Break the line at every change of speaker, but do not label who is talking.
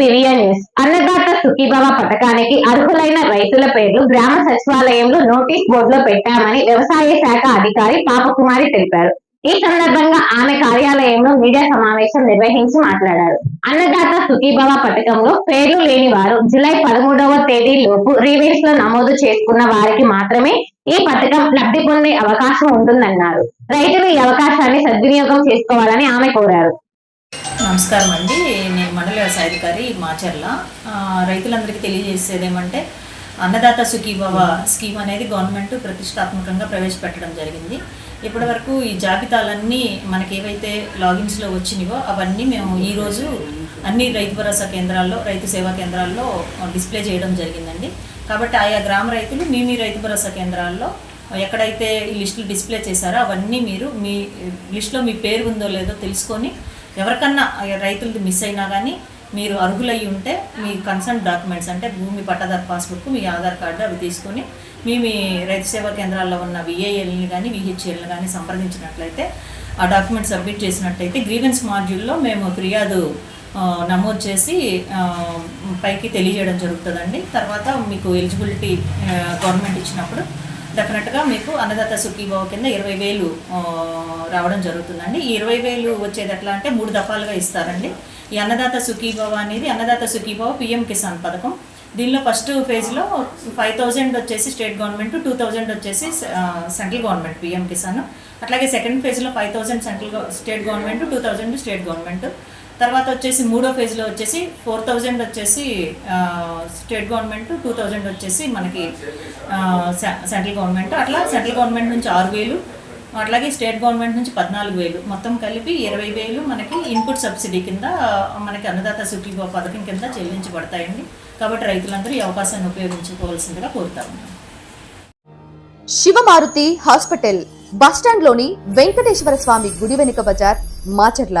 Piriya news Annadata Sukhibhava పథకానికి అర్హులైన రైతుల పేర్లు గ్రామ సచివాలయంలో నోటీస్ బోర్డులో పెట్టామని వ్యవసాయ శాఖ అధికారి పాపకుమారి తెలిపారు. ఈ సందర్భంగా ఆమె కార్యాలయంలో మీడియా సమావేశం నిర్వహించి మాట్లాడారు. అన్నదాత సుఖీభవ పథకంలో పేర్లు లేని వారు జూలై పదమూడవ తేదీ లోపు రీవేస్లో నమోదు చేసుకున్న వారికి మాత్రమే ఈ పథకం లబ్ధి పొందే అవకాశం ఉంటుందన్నారు. రైతులు ఈ అవకాశాన్ని సద్వినియోగం చేసుకోవాలని ఆమె కోరారు.
నమస్కారం అండి. నేను మండల వ్యవసాయ అధికారి మాచర్ల రైతులందరికీ తెలియజేసేది ఏమంటే అన్నదాత సుఖీభవ స్కీమ్ అనేది గవర్నమెంట్ ప్రతిష్టాత్మకంగా ప్రవేశపెట్టడం జరిగింది. ఇప్పటివరకు ఈ జాబితాలన్నీ మనకి ఏవైతే లాగిన్స్లో వచ్చినాయో అవన్నీ మేము ఈరోజు అన్ని రైతు భరోసా కేంద్రాల్లో రైతు సేవా కేంద్రాల్లో డిస్ప్లే చేయడం జరిగిందండి. కాబట్టి ఆయా గ్రామ రైతులు మీ మీ రైతు భరోసా కేంద్రాల్లో ఎక్కడైతే ఈ లిస్టులు డిస్ప్లే చేశారో అవన్నీ మీరు మీ లిస్టులో మీ పేరు ఉందో లేదో తెలుసుకొని ఎవరికన్నా రైతులది మిస్ అయినా కానీ మీరు అర్హులై ఉంటే మీ కన్సర్న్ డాక్యుమెంట్స్ అంటే భూమి పట్టాదారు పాస్బుక్ మీ ఆధార్ కార్డు అవి తీసుకొని మీ మీ రైతు సేవా కేంద్రాల్లో ఉన్న విఏఎల్ని కానీ విహెచ్ఎల్ని కానీ సంప్రదించినట్లయితే ఆ డాక్యుమెంట్ సబ్మిట్ చేసినట్టయితే గ్రీవెన్స్ మాడ్యూల్లో మేము ఫిర్యాదు నమోదు చేసి పైకి తెలియజేయడం జరుగుతుందండి. తర్వాత మీకు ఎలిజిబిలిటీ గవర్నమెంట్ ఇచ్చినప్పుడు డెఫినెట్గా మీకు అన్నదాత సుఖీభావ కింద ఇరవై వేలు రావడం జరుగుతుందండి. ఈ ఇరవై వేలు వచ్చేది ఎట్లా అంటే మూడు దఫాలుగా ఇస్తారండి. ఈ అన్నదాత సుఖీభావ అనేది అన్నదాత సుఖీభావ పిఎం కిసాన్ పథకం. దీనిలో ఫస్ట్ ఫేజ్లో ఫైవ్ థౌజండ్ వచ్చేసి స్టేట్ గవర్నమెంట్ టూ థౌజండ్ వచ్చేసి సెంట్రల్ గవర్నమెంట్ పిఎం కిసాన్. అట్లాగే సెకండ్ ఫేజ్లో five thousand central state government two thousand state government తర్వాత వచ్చేసి మూడో ఫేజ్లో వచ్చేసి ఫోర్ థౌజండ్ వచ్చేసి స్టేట్ గవర్నమెంట్ టూ థౌజండ్ వచ్చేసి మనకి సెంట్రల్ గవర్నమెంట్ అట్లా సెంట్రల్ గవర్నమెంట్ నుంచి ఆరు వేలు అట్లాగే స్టేట్ గవర్నమెంట్ నుంచి పద్నాలుగు వేలు. మొత్తం కలిపి ఇరవై వేలు మనకి ఇన్పుట్ సబ్సిడీ కింద మనకి అన్నదాత సుఖీభావ పథకం కింద చెల్లించబడతాయండి. కాబట్టి రైతులందరూ ఈ అవకాశాన్ని ఉపయోగించుకోవాల్సిందిగా కోరుతాము
శివమారుతి హాస్పిటల్ బస్టాండ్లోని వెంకటేశ్వర స్వామి గుడి వెనుక బజార్ మాచర్ల.